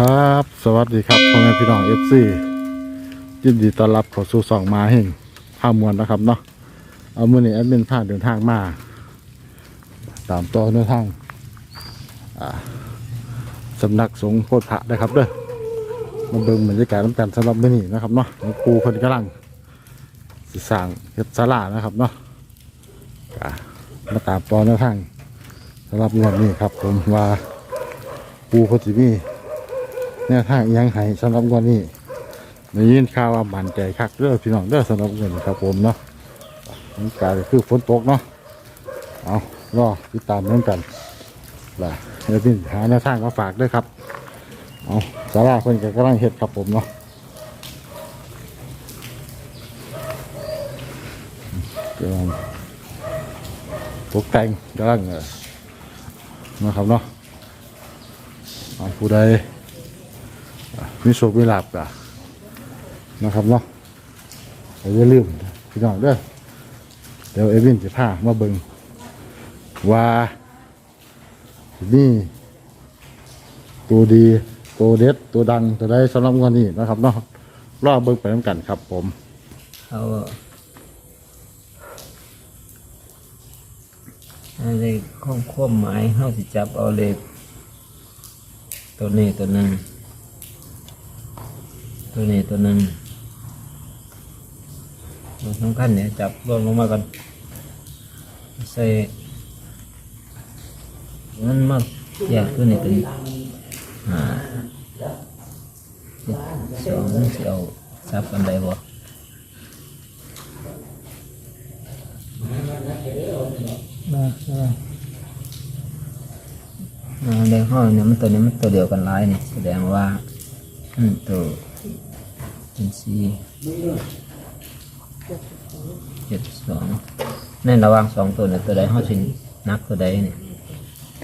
ครับ สวัสดีครับพ่อแม่พี่น้องเอฟซียินดีต้อนรับเข้าสู่สองมาเฮงข้ามวลนะครับเนาะเอามือนี้แอดมินพาเดินทางมา ตามตัวเดินทางสำนักสงฆ์โพธิพระนะครับเด้อมาเบิ่งบรรยากาศน้ำกันสำหรับมื่อนี้นะครับเนาะหลวงปู่เพิ่นกำลังสิสร้างเฮ็ดศาลานะครับเนาะมาตามตัวเดินทางสำหรับงวดนี้ครับ ผมว่าปู่เพิ่นสิมี แนวทางยังให้สำหรับวันนี้ได้ยินข่าวว่าบันใจคักเด้อพี่น้องเด้อสำหรับวันนี้ครับผมเนาะนี่กลายคือฝนตกเนาะเอารอติดตามเรื่องกันล่ะเดี๋ยวพี่หาแนวทางมาฝากด้วยครับเอาสาราเพิ่นก็กำลังเฮ็ดครับผมเนาะกำลังตกแต่งกำลังเอ่อนะครับเนาะเอาผู้ใด มีโชคมีลาบกันนะครับเนาะอย่าลืมพี่น้องเด้อเดี๋ยวเอวินจะพามาเบิงว่านี่ตัวดี ตัวเด็ด ตัวดังตัวได้สำหรับวันนี้นะครับเนาะรอบเบิงไปน้ำกันครับผม เอาอันนี้ข้อมข้อมหมายเข้าสิจับเอาเลขตัวนี้ตัวนึ่ง ตัวนี้ตัวหนึ่งตัวสำคัญเนี่ยจับรวมลงมากันใส่มันมาอยากตัวนี้เป็นห้อ่าสองสิเอาจับกันได้บ่ได้ได้อ่าแดงห้อยเนี่ยมันตัวนี้มันตัวเดียวกันหลายนี่แสดงว่าอืมตัว เป็นสีเจ็ดสองในระหว่างสองตัวเนี่ยตัวใดห้อยสินักตัวใดเนี่ย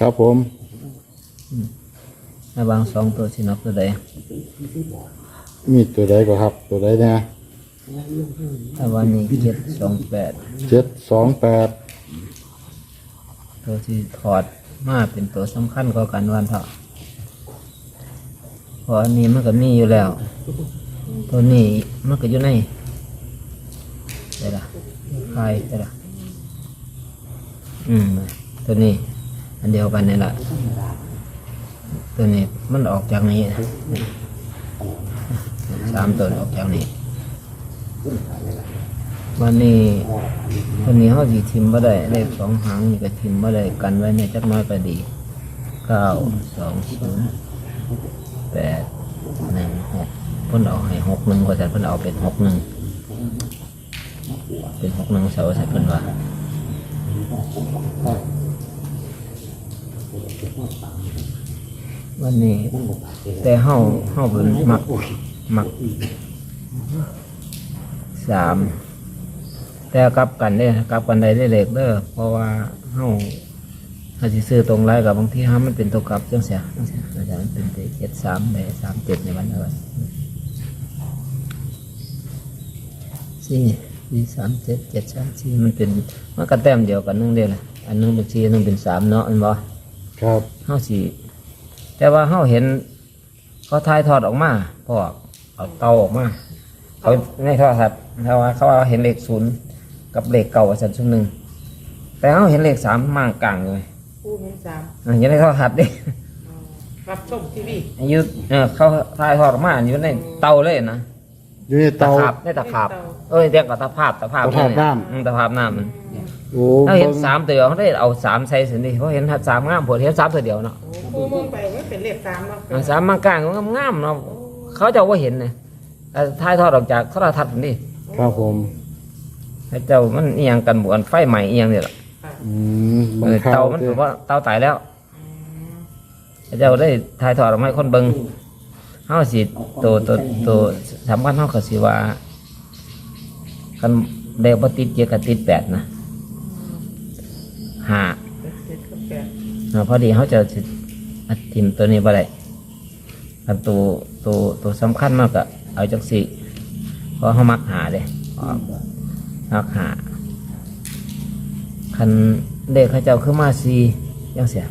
ครับผมระหว่างสองตัวสินักตัวใดมีตัวใดก็ครับ ตัวใดเนี่ยระหว่างนี้เจ็ดสองแปดเจ็ดสองแปดตัวที่ถอดมาเป็นตัวสำคัญกว่ากันวันเถาะเพราะอันนี้มันก็มีอยู่แล้ว ตัวนี้มันก็อยู่ในได้ละคลายได้ละอืมตัวนี้ อันเดียวกันนี่แหละตัวนี้มันออกจากนี้สามตัวออกจากนี้วันนี้ตัวนี้เขาสีทิมบ่ได้เลขสองหางนี่ก็ทิมบ่ได้กันไว้ในจักน้อยก็ดีเก้าสองศูนย์แปดหนึ่งหก พิ่นเอาให้หกหนึ่งก็แต่เพิ่นเอาเป็นหกหนึ่งเป็นหกหนึ่งเสาใส่เพิ่นว่าวันนี้แต่เฮาเฮาเป็นมักมักสามแต่กลับกันเนี่ยกลับกันได้ได้เล็กเด้อเพราะว่าเฮาถ้าสิซื้อตรงไรกับบางทีห้ามันเป็นตัวกลับจังเสียจังเสียอาจารย์มันเป็นเจ็ดสามไปสามเจ็ดในวันอะไร สี่สี่สามเจ็ดเจ็ดสามสี่มันเป็นมันก็แต้มเดียวกันนึงเดียวเลยอันนึงเป็นสี่อันนึงเป็นสามเนาะอันบ่ครับเฮาสี่แต่ว่าเฮาเห็นเขาถ่ายทอดออกมาพอเอาเตาออกมาเขาในโทรศัพท์เขาว่าเขาว่าเห็นเลขศูนย์กับเลขเก่าอาจารย์ชุดหนึ่งแต่เขาเห็นเลขสามมางกลางเลยผู้เห็นสามอะอยังในโทรศัพท์ดิรับชมทีวีอายุเออเขาถ่ายทอดออกมาอยู่ในเตาเลยนะ อยู่ในตะเตา ขาบในตะขาบเอ้ยเรียกว่าตะภาพตะภาพตะภาพเยน้ำ อืมตะภาพน้ำมันโอ้เขาเห็นบิ่งสามตัวเดียวเขาได้เอาสามใส่สินดิเพราะเห็นสามงามผลเห็นสามตัวเดียวเนาะผู้มองไปว่าเป็นเลขสามเนาะอะสามมางกลางมันงามๆเนาะเขาจะว่าเห็นนะแต่ถ่ายทอดออกจากโทรทัศน์นี่ครับผมให้เจ้ามันเอียงกันบวนไฟใหม่เอียงเนี่ยแหละอืมเออเตามันถือว่าเตาตายแล้วให้เจ้าได้ถ่ายทอดออกมาให้คนเบิง เฮาสิตัวตัวตัวสำคัญเฮาก็สิว่ากันเดวบ่ติดเจ็ดกับติดแปดนะห้าเจ็ดกับแปดอ่าพอดีเขาจะสิอัดทิมตัวนี้บ่ได้อันตัวตัวตัวสำคัญมากอะเอาจังสี่เพราะเขามักหาเด้มักหาคันเด็กเขาเจ้าขึ้นมาสี่ยังเสีย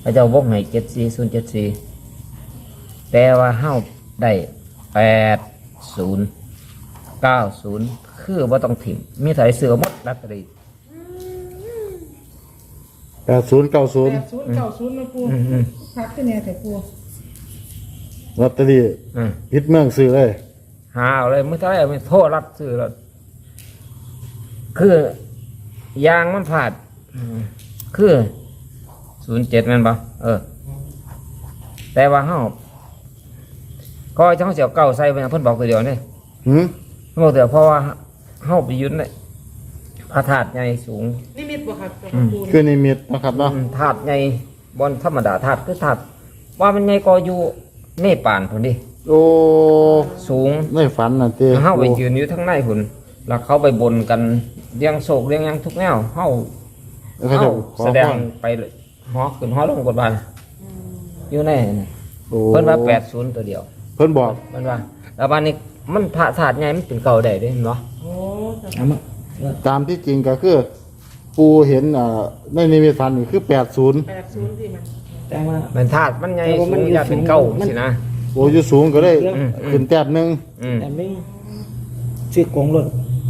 เขาเจ้าวกให้เจ็ดสี่ศูนย์เจ็ดสี่ แต่ว่าเฮาได้แปดศูนย์เก้าศูนย์คือว่าต้องถิ่มมีสายเสือหมดลอตเตอรี่แปดศูนย์เก้าศูนแปย์ดศูนย์เก้าศูนย์นะปูอืมอืมพักขึ้นเนี่ยแต่ปูลอตเตอรี่อืมพิษเมืองซื้อเลย หาเอาเลยไม่เท่าไหร่ไม่โทษรับซื้อแล้วคือยางมันผาดอืมคือศูนย์เจ็ดแมันปะเออ แต่ว่าเฮา ก็ช่างเสียวเก่าใส่ไปนะเพิ่นบอกตัวเดียวนี่หืมเพิ่นบอกตัวเดียวเพราะว่าเฮาไปอยืนในพระธาตุใหญ่สูง นิมิตบ่ครับกับอืมปูคือนิมิตนะครับเนาะอืมถาดใหญ่บนธรรมดาถาดคือถาดว่ามันใหญ่ก็อยู่เนปาลพุ่นดิโอ้สูงในฝันน่ะเต้เฮาไปยืนอยู่ทั้งในพุ่นแล้วเขาไปบนกันเลี้ยงโศกเลี้ยงหยังทุกแนวเฮาแล้วเขาเฮาจะขอแสดพงรไปเลยฮอขึ้นฮอลงกดบานอยู่ในนั่นโอ้ เพิ่นว่า80ตัวเดียว เพิ่นบอกเพิ่นว่าแล้วบานนี้มันพระธาตุใหญ่มันเป็นเก่าได้เด้เห็นบ่โอ้จ้ะเอามาตามที่จริงก็คือ ปูเห็นอ่าในนิมิตฝันนี่คือแปดศูนย์แปดศูนย์ที่มันแต่ว่า มันธาตุมันใหญ่แต่ว่ามัสูนงอยู่ อย่าเป็นสูงเก่ามันสินะ โอ้อยู่สูงก็ได้อืม ขึ้นแต้มหนึ่งอืมแต่ไม่ซื้อกงรถ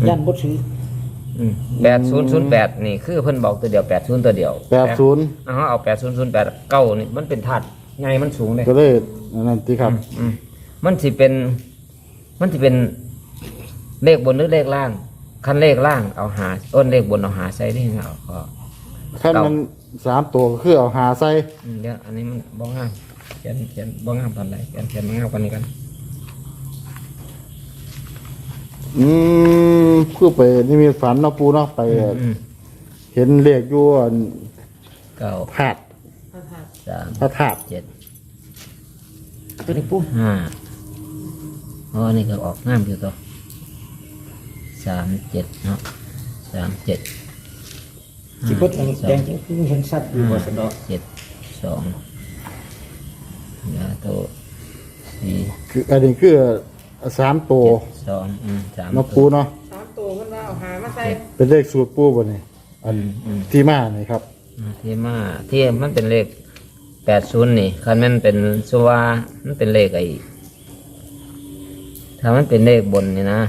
ยันบดซื้ออืม8008นี่คือเพิ่นบอกตัวเดียว80ตัวเดียวแปดศูนย์เอาเอาแปดศูนย์ศูนย์แปดเก้านี่มันเป็นถาดไงมันสูงเลยก็เลยอันนั่นที่ครับ อืม มันสิเป็น มันสิเป็นเลขบนหรือเลขล่าง คันเลขล่างเอาหาต้นเลขบนเอาหาใส่ได้ไงเอาก็ ขั้นมันสามตัวก็คือเอาหาใส่อืมเดี๋ยวอันนี้มันบ้องงามเขียนเขียนบ้องงามตอนไหนเขียนเขียนบ้องงามกว่านี้กันอืมคือไปนิมิตฝันเนาะปูเนาะไป อืมเห็นเลขอยู่อันเก้าถาดพระธาตุสามพระธาตุเจ็ดตัวนี้ปุ๊บห้า อ๋อนี่ก็ออกงามอยู่ตัวสามเจ็ดเนาะสามเจ็ดสิบดแดงจริงคือเห็นสัตว์อยู่บนสะดอกเจ็ดสองยาโตสี่คืออันนี้คือสามตัวเจ็ดสองอืมสามเนาะปูเนาะสามตัวเพิ่นว่าเอาหามาใส่เป็นเลขสูตรปูบ่นี่อันอืมที่มานี่ครับอืมที่มาที่มันเป็นเลขแปดศูนย์นี่คันมันเป็นสวามันเป็นเลขไอ้ ถ้ามันเป็นเลขบนนี่นะ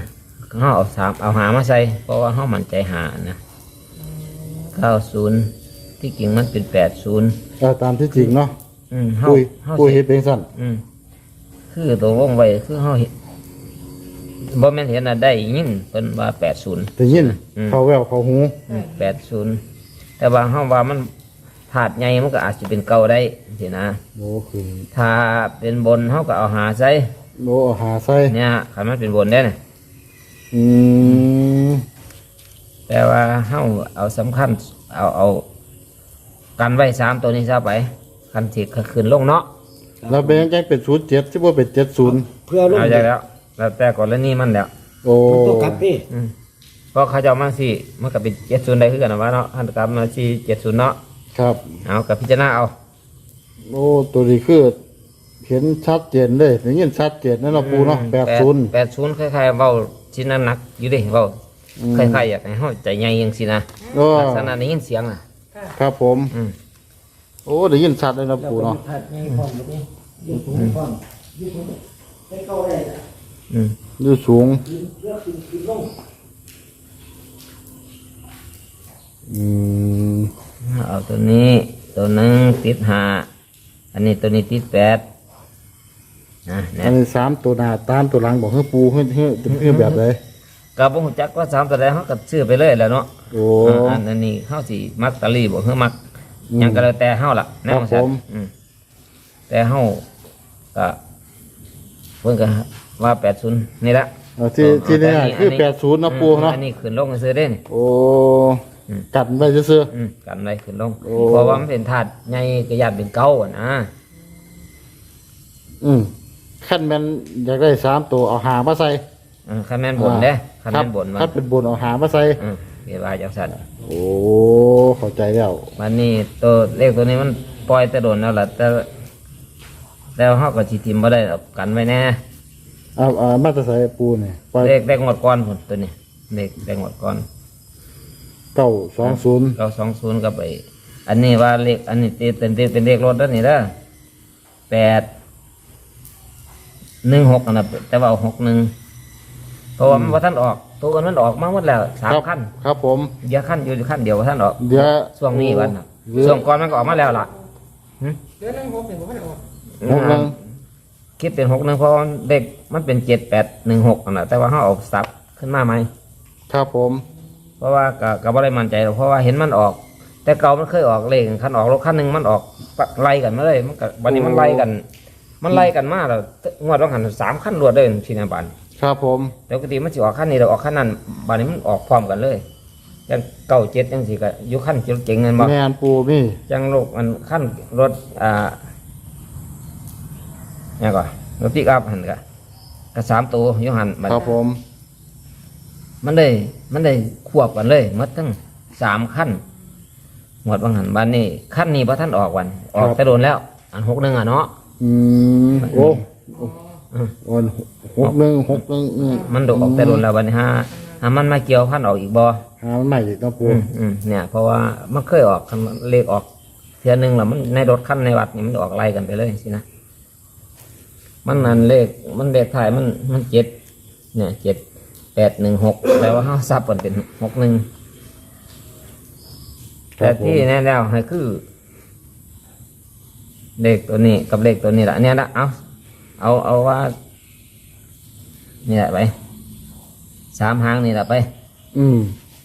เขาเอาสามเอาหามาใส่ เพราะว่าเขามั่นใจหานะเก้าศูนย์ที่จริงมันเป็นแปดศูนย์เอาตามที่จริงเนาะอืมเขาปุยเขาปุยสิเฮ็ดเป็นสั้นอืมคือตัววงไว้คือเขาเห็นบ่แม่นเห็นอะได้ยินเป็นว่าแปดศูนย์แต่ยินอืมเขาแววเขาหูแปดศูนย์แต่ว่าเขาว่ามันถาดใหญ่มันก็อาจจะเป็นเก่าได้สินะ โอ้คือถ้าเป็นบนเขาก็เอาหาใส่ โอ้เอาหาใส่เนี่ยคันมันเป็นบนได้เนี่ยอืมแต่ว่าเขาเอาสำคัญเอาเอากันไว้สามตัวนี้ซะไปคันสิขึ้นลงเนาะแล้วเป็นยังไงเป็นศูนย์เจ็ดที่ว่าเป็นเจ็ดศูนย์เพื่อลงเอาใจแล้วแล้วแต่ก่อนแล้วนี่มันแล้วโอ้ตัวกลับดิอืมเพราะเขาจะเอามาสิมันก็เป็นเจ็ดศูนย์ได้คือกันนะว่าเนาะอันกลับมาสี่เจ็ดศูนย์เนาะครับ เอากับพิจารณาเอา โอ้ตัวนี้คือ เห็นชัดเจนเลยได้ยินชัดเจนนั่นเนาะปูเนาะแปดศูนย์แปดศูนย์คล้ายๆเบาชิ้นนั้นหนักอยู่ดิเบาอืมคล้ายๆอยากให้เขาใจใหญ่ยังสินะโอ้ลักษณะนี้ยินเสียงอะค่ะ ครับผม อืมโอ้ได้ยินชัดเลยเนาะแล้วปูก็เนาะถัดในห้องแบบนี้ยืดสูงห้องยืดสูงไม่เข้าได้ละอืมอยู่สูงยืดเลือกขึ้นขึ้นลงอืมเอาตัวนี้ ตัวหนึงติดหาอันนี้ตัวนี้ติดแปด นะเนี่อัยนนี้สามตัวหน้าตามตัวหลังบอกให้ปูให้ให้ให้แบบไหนกับพวกจักว่าสามตัวใดเขาก็ซื้อไปเลยแหล้วเนาะโอ้อันอันนี้เขาสิมักตะลีบอกเฮามักอืมหยังก็แล้วแต่เฮาล่ะแนวครับสัตผมว์อืมแต่เฮาก็เพิ่นก็ว่า80นี่ละเอาที่เอาที่นี่แต่อันนี้คืออันนี้แปดศูนย์นะปูเนาะอันนี้ขึ้นลงซื้อได้นี่โอ้อืมกัดไปซื่ออืมกันไว้ขึ้นลงโอ้เพราะว่ามันเป็นถาดใหญ่ก็ยานเป็นเก่าอะนะๆอืม ขั้นแมันอยากได้สามตัวเอาหามาใส่อืมคันแม่นบนเด้คันครัแม่นบนมาถ้าเป็นบนเอาหามาใส่อืมเกี่ยวว่าจังซั่นโอ้เข้าใจแล้ววันนี้ตัวเลขตัวนี้มันปล่อยแต่โดนแล้วล่ะแต่แล้วเฮาก็สิทิมบ่ได้หรอกกันไว้แน่เอาเอามาตรใส่ปูเนี่ยปล่อยเลขเลขงวดก่อนพุ่นตัวนี้เลขเลขงวดก่อนเก้าสองศูนย์เก้าสองศูนย์ก็ไป อันนี้ว่าเลขอันนี้เป็นเป็นเป็นเลขรถแล้วนี่เด้อแปด หนึ่งหกนะแต่ว่าเอาหกหนึ่งเพราะว่ามันว่าท่านออก ตัวกันมันออกมาหมดแล้วสามครับขั้นครับผมเดียวขั้นอยู่ขั้นเดียวว่าท่านออกเดี๋ยวช่วงนี้วันน่ะเหลือช่วงก่อนมันก็ออกมาแล้วล่ะเดือนหนึงหกหนึ่งพันออกหกหนึ่งคิดเป็นหกหนึ่งเพราะว่าเด็กมันเป็นเจ็ดแปดหนึ่งหกนะแต่ว่าเขาเอาสับขึ้นมาไหมครับผม เพราะว่าก็ก็บ่ได้มั่นใจหรอกเพราะว่าเห็นมันออก แต่เก่ามันเคยออกเลขคันออกรถคันหนึ่งมันออกไล่กันมาเลยมันก็วันนี้มันไล่กัน มันไล่กันมาแล้วงวดต้องหันสามขั้นรวดเลยทีนาบันครับผมแล้วปกติมันสิออกขั้นนี้แล้วออกขั้นนั้นบันนี้มันออกพร้อมกันเลยยังเก้าเจ็ดยังสิก็อยู่ขั้นเจ๋งเงินบ่แมนปูมี่ยังโลกมันขั้นรถอ่าเนี่ยก่อนรถปิกอัพหันกะก็สามตัวอยู่หันบัดครับผม มันได้มันได้ควบกันเลยหมัดทั้งสามขั้นหมดบางหันบ้านนี่ขั้นนี้พระท่านออกวัน ออกแต่โดนแล้ว อันหกหนึ่งอะเนาะ อืมโอ้โอ้หกหนึ่งหกหนึ่งอืมมันโดนออกแต่โดนแล้ววันนี้ฮะหามันมาเกี่ยวพันออกอีกบ่หามันใหม่อีกเนาะปูอืมอืมเนี่ย เพราะว่ามันเคยออกคันเลขออกเทียหนึ่งแล้วมันในรถขั้นในวัดนี่มันออกไล่กันไปเลยสินะมันนั่นเลขมันเลขถ่ายมันมันเจ็ดเนี่ยเจ็ดแปดหนึ่งหกแปลว่าห้าซับกันเป็นหกหนึ่งครัแต่บผมที่แน่แล้วให้คือ เลขตัวนี้กับเลขตัวนี้ละเนี่ยละเอาเอาเอาว่าเนี่ยไปสามหางนี่ละไป อืม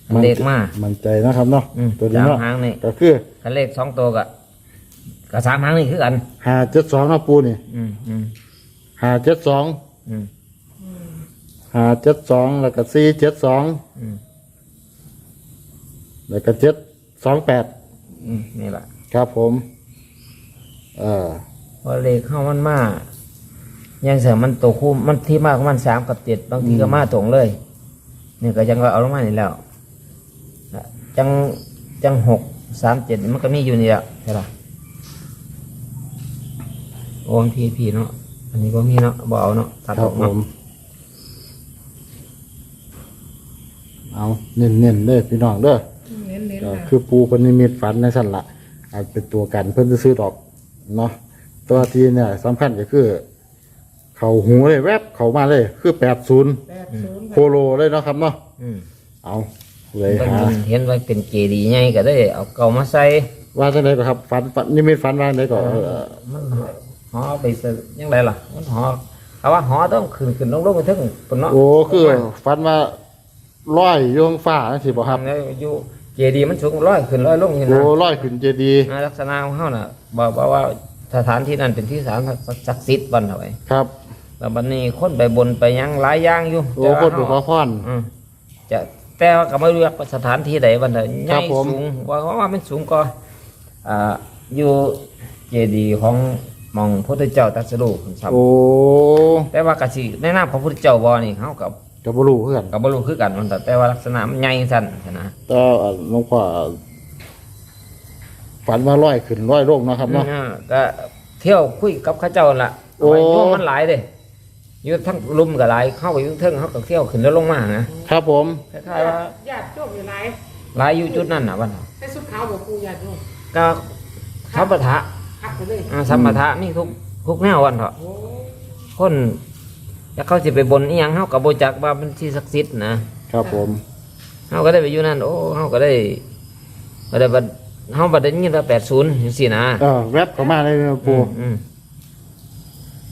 มันเลขมามันใจนะครับเนาะอืมตัวนี้สามเนาะหางนี่ก็คือคันเลขสองตัวกับกับสามหางนี่คือกันหาเจ็ดสองนะปูนี่อืมอืมหาเจ็ดสองอืมหาเจ็ดสองแล้วก็สี่เจ็ดสองอืมแล้วก็เจ็ดสองแปดอืมนี่แหละครับผม เออเพราะเลขเข้ามันมายังเสริมมันตัวคู่มันที่มากของมันสามกับเจ็ดบางทีก็มาตรงเลยนี่ก็ยังก็เอาลงมานี่แล้วอะจังจังหกสามเจ็ดมันก็มีอยู่นี่แหละใช่ปะโอ้มพีพีเนาะอันนี้ก็มีเนาะบ่เอาเนาะตัดคอรัอบกผเนาะมเอาเน้นเน้นๆเลยพี่น้องเด้อเน้นเน้นก็ค่ะคือปูคนนิมิตฝันในสั่นละอาจเป็นตัวกันเพิ่นจะซื้อดอก เนาะตัวทีเนี่ยสำคัญก็คือ เขาหูเลยแวบเขามาเลย คือแปดศูนย์แปดศูนย์โคโลเลยเนาะครับเนาะอืมเอาเลยเพิ่นหาเห็นว่าเป็นเจดีย์ใหญ่ก็ได้เอาเก่ามาใส่ว่าจังไดก็ครับฝันฝันนิมิตฝันว่าจังไดก็เออมันหอไปเสยยังไงล่ะ มันหอเอาว่าหอต้องขึ้นขึ้นลงลงไปถึงปนเนาะโอ้คือฝันว่าลอยโยงฟ้าจังซี่บ่ครับ แล้วอยู่ เจดีย์มันสูงร้อยขึ้นร้อยลงอยู่โอ้นะลอยขึ้นเจดีย์อ่าลักษณะของเขาน่ะบอกบอกว่าสถานที่นั้นเป็นที่สถานศักดิ์สิทธิ์บันเอาไว้ครับแล้วบันนี้คนไปบนไปหยังหลายอย่างอยู่โอ้คนไปขอพรอืมจะแต่ว่าก็ไม่รู้ว่าสถานที่ใดบันไดใหครัญ่บผมสูงว่าว่ามันสูงก็อ่าอยู่เจดีย์ของหมองพระพุทธเจ้าตรัสรู้ขึ้นซ้ำโอ้แต่ว่ากะสิในนามของพระพุทธเจ้าบ่นี่เขากับ ก็บ่รู้คือกันกับบรู้คือกันมันแต่แต่ว่าลักษณะมันใหญ่สั่นนะแต่อ่าหลวงพ่อฝันว่าลอยขึ้นลอยลงเนาะครับเนาะอืมก็เที่ยวคุยกับเข้าเจ้าล่ะโอ้โอ้ยโยมมันหลายเด้อยู่ทั้งลุมกับหลายเข้าไปอยุ่งเทิงเขาก็เที่ยวขึ้นแล้วลงมานะครับผมคล้ายๆว่าญาติโยมอยู่ไหนหลายอยู่จุดนั้นน่ะวันให้สุดขาวบอกปูญาติโยมก็สัมปทะพักไปเลยอ่าสัมปทะนี่ทุกทุกแนววันเถอะโอ้คน จะเขาจะไปบนอีหยังเขากับโบจักว่าเป็นที่ศักดิ์สิทธิ์นะครับผมเขาก็ได้ไปอยู่นั่นโอ้เขาก็ได้ก็ได้บัดเขาบัดได้ยินว่าแปดศูนย์สินะเออแวบเข้ามาเลยนะปูอืม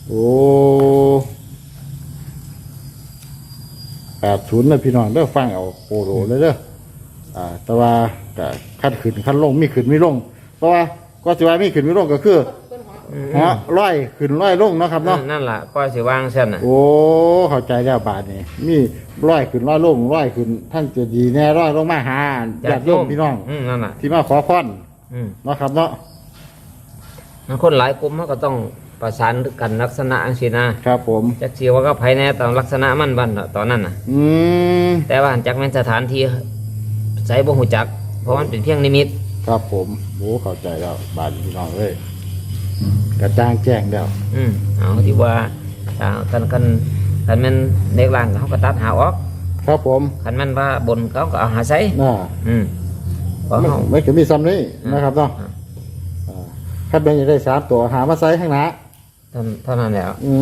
โอ้แปดศูนย์นะพี่น้องเด้อฟังเอาโปโลเลยเด้ออ่า แต่ว่าก็ขั้นขึ้นขั้นลงมีขึ้นมีลง เพราะว่าก็สิว่ามีขึ้นมีลงก็คือ เพิ่นหออืมฮะร้อยขึ้นร้อยลงเนาะครับเนาะนั่นล่ะก็สิวางเส้นน่ะโอ้เข้าใจแล้วบาทนี่มีร้อยขึ้นร้อยลงร้อยขึ้นท่านจะดีแน่ร้อยลงมาหาญาติโยมพี่น้องอืมนั่นน่ะที่มาขอพรอืมเนาะครับเนาะมันคนหลายกลุ่มเขาก็ต้องประสานกันลักษณะอังสินะครับผมจักสิว่าก็ภายในตามลักษณะมันบันน่ะตอนนั้นน่ะ อืมแต่ว่าจักแม่นสถานที่ใส่บ่ฮู้จัก เพราะมันเป็นเพียงนิมิต ครับผมโอ้เข้าใจแล้วบาทพี่น้องเลย กระจ่างแจ้งแล้วอืมเอาที่ว่าถ้ากันกันคันแม่นเด็กล่างเขาก็ตัดหาออกครับผมคันแม่นว่าบนเขาก็เอาหาใส่น่าอืมเพราะไม่เขาไม่ถึงมีซ้ำนี้นะครับเนาะอ่าอ่าถ้าเป็นจะได้สามตัวหามาใส่ข้างหน้าเท่าเท่านั้นแหล้ว อื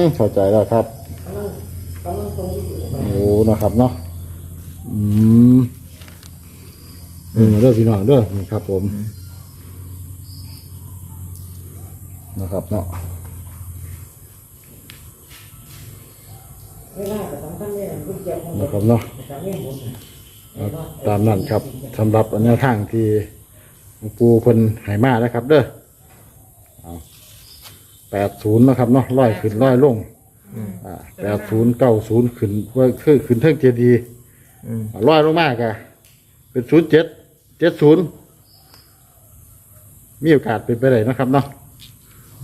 มเข้าใจแล้วครับกำลังกำลังตรงอยู่โอ้นะครับเนาะอืมอืมเด้อพี่น้องเด้อนี่ครับผม นะครับเนาะเวลาแต่สำคัญเนี่ยคุณเจ็บของนะครับเนาะแต่ไม่หมดเอาตามนั้นครับสำหรับอันแนวทางที่หลวงปู่เพิ่นใหายมานะครับ เด้อแปดศูนย์นะครับเนาะร้อยขึ้นร้อยลงอืมอ่าแปดศูนย์เก้าศูนย์ขึ้นว่าคือขึ้นเทิงเจดีย์อืมร้อยลงมากอะเป็นศูนย์เจ็ดเจ็ดศูนย์มีโอกาสเป็นไปได้นะครับเนาะ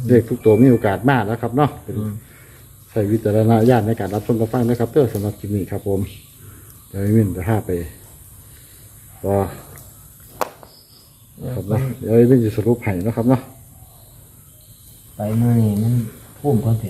เลขทุกตัวมีโอกาสมากนะครับเนาะเป็นอืมใช้วิจารณญาณในการรับชมรับฟังนะครับเด้อสำหรับคลิปนี้ครับผมเดี๋ยวมินจะห้าไปรอครับเนาะเดี๋ยวมินจะสรุปให้นะครับเนาะ ไปเมื่อนี้มันพุ่มก่อนถึง